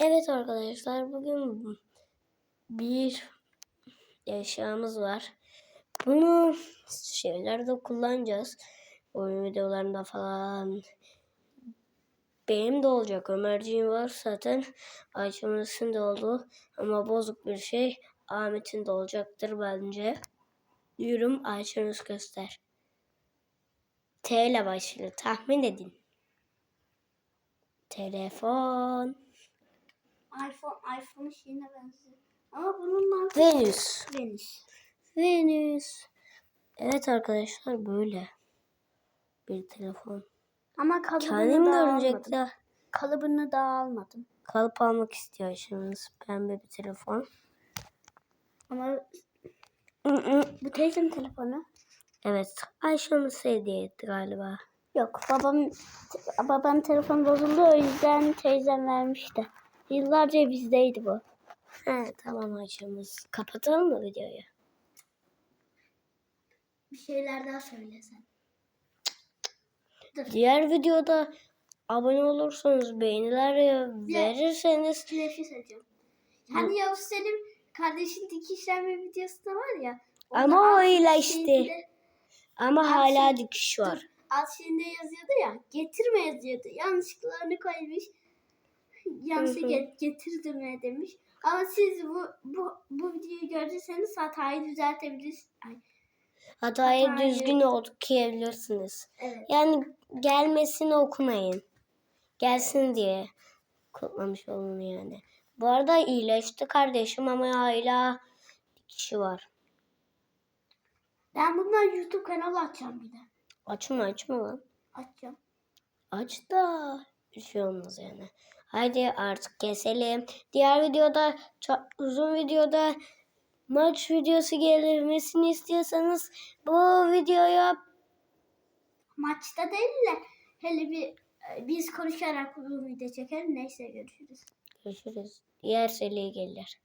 Evet arkadaşlar bugün bir eşyamız var. Bunu şeylerde kullanacağız. Oyun videolarında falan. Benim de olacak. Ömerciğim var zaten. Ayça'nın de oldu. Ama bozuk bir şey. Ahmet'in de olacaktır bence. Diyorum Ayça'nın göster. T ile başlıyor. Tahmin edin. Telefon. iPhone, iPhone şeyine benziyor. Ama bunun markası Venüs. Venüs. Venüs. Evet arkadaşlar böyle bir telefon. Ama kalıbını Kendim daha almadım. ya. Kalıbını daha almadım. Kalıp almak istiyor Ayşe'miz. Pembe bir telefon. Ama bu teyzemin telefonu. Evet. Ayşe'miz hediye etti galiba. Yok babam babam telefon bozuldu o yüzden teyzem vermişti. Yıllarca bizdeydi bu. He tamam Ayşe'miz. Kapatalım mı videoyu? Bir şeyler daha söylesen. Diğer videoda abone olursanız beğeniler verirseniz şey söyleyeceğim. Hani Yavuz Selim kardeşin dikişlenme videosu da var ya. Ama o iyileşti. şeyinde- ama hala şey- dikiş var. alt şeyinde yazıyordu ya. Getirme yazıyordu. Yanlışlıkla onu koymuş. Yanlış Hı hı. get, getirdim demiş. Ama siz bu bu bu videoyu gördüyseniz hatayı düzeltebilirsiniz. Ay, Hatayı Hatayı- düzgün okuyabilirsiniz. evet. Yani gelmesini okumayın. Gelsin diye kutlamış olun yani. Bu arada iyileşti kardeşim ama hala dikişi var. Ben bundan YouTube kanalı açacağım bir de. Açma açma lan. Açacağım. Aç da bir şey olmaz yani. Haydi artık keselim. Diğer videoda çok uzun videoda maç videosu gelmesini istiyorsanız bu videoya Maçta değil de hele bir e, biz konuşarak uzun video çekelim. Neyse görüşürüz. görüşürüz. Diğer seriye gelir.